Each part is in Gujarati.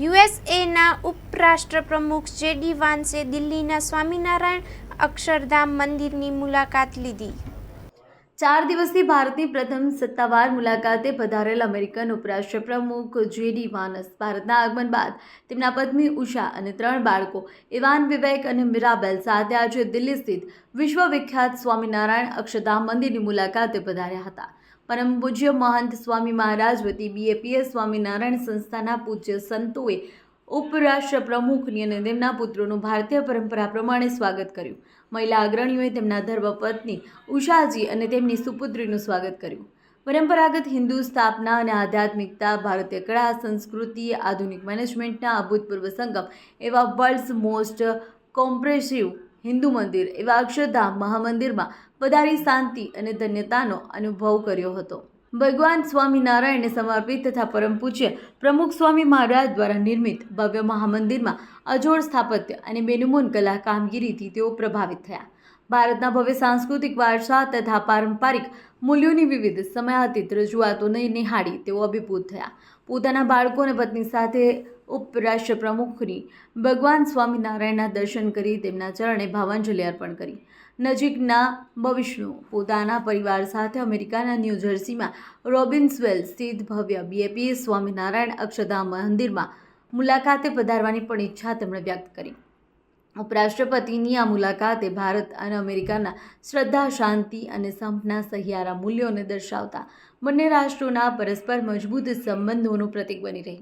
યુએસએના ઉપરાષ્ટ્રપ્રમુખ જેડી વાન્સે દિલ્હીના સ્વામિનારાયણ અક્ષરધામ મંદિરની મુલાકાત લીધી. ચાર દિવસથી ભારતની પ્રથમ સત્તાવાર મુલાકાતે પધારેલ અમેરિકન ઉપરાષ્ટ્ર પ્રમુખ જેડી વાનસ ભારતના આગમન બાદ તેમના પત્ની ઉષા અને ત્રણ બાળકો, ઇવાન વિવેક અને મિરાબેલ સાથે આજે દિલ્હી સ્થિત વિશ્વવિખ્યાત સ્વામિનારાયણ અક્ષરધામ મંદિરની મુલાકાતે પધાર્યા હતા. પરમ પૂજ્ય મહંત સ્વામી મહારાજ વતી બીએપીએસ સ્વામિનારાયણ સંસ્થાના પૂજ્ય સંતોએ ઉપરાષ્ટ્ર પ્રમુખની અને તેમના પુત્રોનું ભારતીય પરંપરા પ્રમાણે સ્વાગત કર્યું. મહિલા અગ્રણીઓએ તેમના ધર્મપત્ની ઉષાજી અને તેમની સુપુત્રીનું સ્વાગત કર્યું. પરંપરાગત હિન્દુ સ્થાપના અને આધ્યાત્મિકતા, ભારતીય કળા, સંસ્કૃતિ, આધુનિક મેનેજમેન્ટના અભૂતપૂર્વ સંગમ એવા વર્લ્ડ્સ મોસ્ટ કોમ્પ્રેસિવ હિન્દુ મંદિર એવા અક્ષરધામ મહામંદિરમાં પધારી શાંતિ અને ધન્યતાનો અનુભવ કર્યો હતો. ભગવાન સ્વામિનારાયણને સમર્પિત તથા પરમ પૂજ્ય પ્રમુખ સ્વામી મહારાજ દ્વારા નિર્મિત ભવ્ય મહામંદિરમાં અજોડ સ્થાપત્ય અને મેનુમોન કલા કામગીરીથી તેઓ પ્રભાવિત થયા. ભારતના ભવ્ય સાંસ્કૃતિક વારસા તથા પારંપરિક મૂલ્યોની વિવિધ સમયાતીત રજૂઆતોને નિહાળી તેઓ અભિભૂત થયા. પોતાના બાળકો અને પત્ની સાથે ઉપરાષ્ટ્ર પ્રમુખની ભગવાન સ્વામિનારાયણના દર્શન કરી તેમના ચરણે ભાવાંજલિ અર્પણ કરી. નજીકના ભવિષ્યનું પોતાના પરિવાર સાથે અમેરિકાના ન્યૂ જર્સીમાં રોબિન્સવેલ સ્થિત ભવ્ય બીએપી સ્વામિનારાયણ અક્ષરધામ મંદિરમાં મુલાકાતે પધારવાની પણ ઈચ્છા તેમણે વ્યક્ત કરી. ઉપરાષ્ટ્રપતિની આ મુલાકાતે ભારત અને અમેરિકાના શ્રદ્ધા, શાંતિ અને સંપના સહિયારા મૂલ્યોને દર્શાવતા બંને રાષ્ટ્રોના પરસ્પર મજબૂત સંબંધોનું પ્રતીક બની રહી.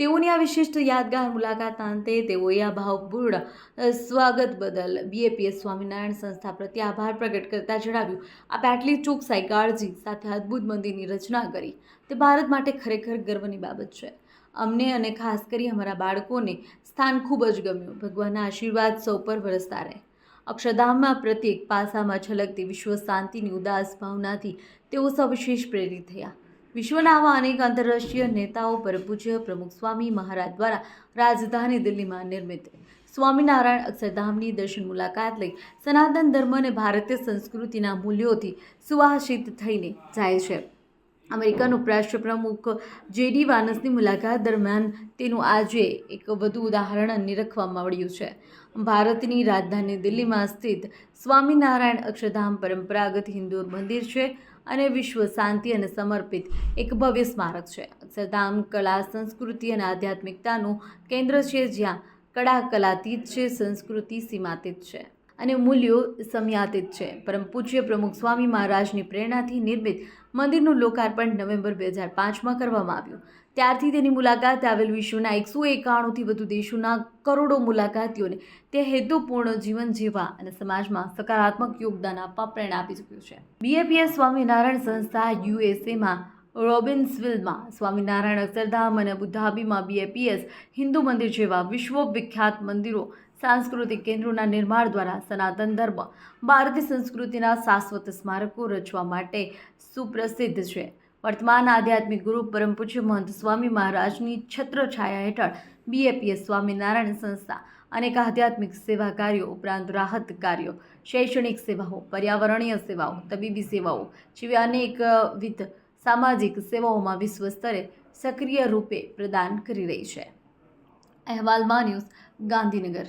તેઓની આ વિશિષ્ટ યાદગાર મુલાકાત અંતે તેઓએ આ ભાવપૂર્ણ સ્વાગત બદલ બીએપીએસ સ્વામિનારાયણ સંસ્થા પ્રત્યે આભાર પ્રગટ કરતા જણાવ્યું. આપણે આટલી ચોકસાઈ કાળજી સાથે અદ્ભુત મંદિરની રચના કરી. તે ભારત માટે ખરેખર ગર્વની બાબત છે. અમને અને ખાસ કરી અમારા બાળકોને સ્થાન ખૂબ જ ગમ્યું. ભગવાનના આશીર્વાદ સૌ પર વરસતા રહે. અક્ષરધામમાં પ્રત્યેક પાસામાં છલકતી વિશ્વ શાંતિની ઉદાસ ભાવનાથી તેઓ સવિશેષ પ્રેરિત થયા. વિશ્વના આવા અનેક આંતરરાષ્ટ્રીય નેતાઓ પર પૂજ્ય પ્રમુખ સ્વામી મહારાજ દ્વારા રાજધાની દિલ્હીમાં નિર્મિત. સ્વામિનારાયણ અક્ષરધામની દર્શન મુલાકાત લઈ સનાતન ધર્મ અને ભારતીય સંસ્કૃતિના મૂલ્યોથી સુવાસિત થઈને જાય છે. અમેરિકન ઉપરાષ્ટ્રપ્રમુખ જેડી વાનસની મુલાકાત દરમિયાન તેનું આજે એક વધુ ઉદાહરણ નિરખવામાં મળ્યું છે. ભારતની રાજધાની દિલ્હીમાં સ્થિત સ્વામિનારાયણ અક્ષરધામ પરંપરાગત હિન્દુ મંદિર છે અને વિશ્વ શાંતિ અને સમર્પિત એક ભવ્ય સ્મારક છે. અક્ષરધામ કલા, સંસ્કૃતિ અને આધ્યાત્મિકતાનું કેન્દ્ર છે જ્યાં કળા કલાતીત છે, સંસ્કૃતિ સીમાતીત છે. અને મૂલ્યો સમયાતીત છે. પરમ પૂજ્ય પ્રમુખ સ્વામી મહારાજની પ્રેરણાથી નિર્મિત મંદિરનું લોકાર્પણ નવેમ્બર બે હજાર પાંચમાં કરવામાં આવ્યું. ત્યારથી તેની મુલાકાતે આવેલ વિશ્વના એકસો એકાણુંથી વધુ દેશોના કરોડો મુલાકાતીઓને તે હેતુપૂર્ણ જીવન જીવવા અને સમાજમાં સકારાત્મક યોગદાન આપવા પ્રેરણા આપી ચૂક્યું છે. બીએપીએસ સ્વામિનારાયણ સંસ્થા યુએસએમાં રોબિન્સવિલમાં સ્વામિનારાયણ અક્ષરધામ અને અબુધાબીમાં બીએપીએસ હિન્દુ મંદિર જેવા વિશ્વ વિખ્યાત મંદિરો સાંસ્કૃતિક કેન્દ્રોના નિર્માણ દ્વારા સનાતન ધર્મ ભારતીય સંસ્કૃતિના શાશ્વત સ્મારકો રચવા માટે સુપ્રસિદ્ધ છે. વર્તમાન આધ્યાત્મિક ગુરુ પરમ પૂજ્ય મહંત સ્વામી મહારાજની છત્રછાયા હેઠળ બીએપીએસ સ્વામિનારાયણ સંસ્થા અનેક આધ્યાત્મિક સેવા કાર્યો ઉપરાંત રાહત કાર્યો, શૈક્ષણિક સેવાઓ, પર્યાવરણીય સેવાઓ, તબીબી સેવાઓ જેવી અનેકવિધ સામાજિક સેવાઓમાં વિશ્વ સ્તરે સક્રિય રૂપે પ્રદાન કરી રહી છે. અહેવાલમાં ન્યૂઝ ગાંધીનગર.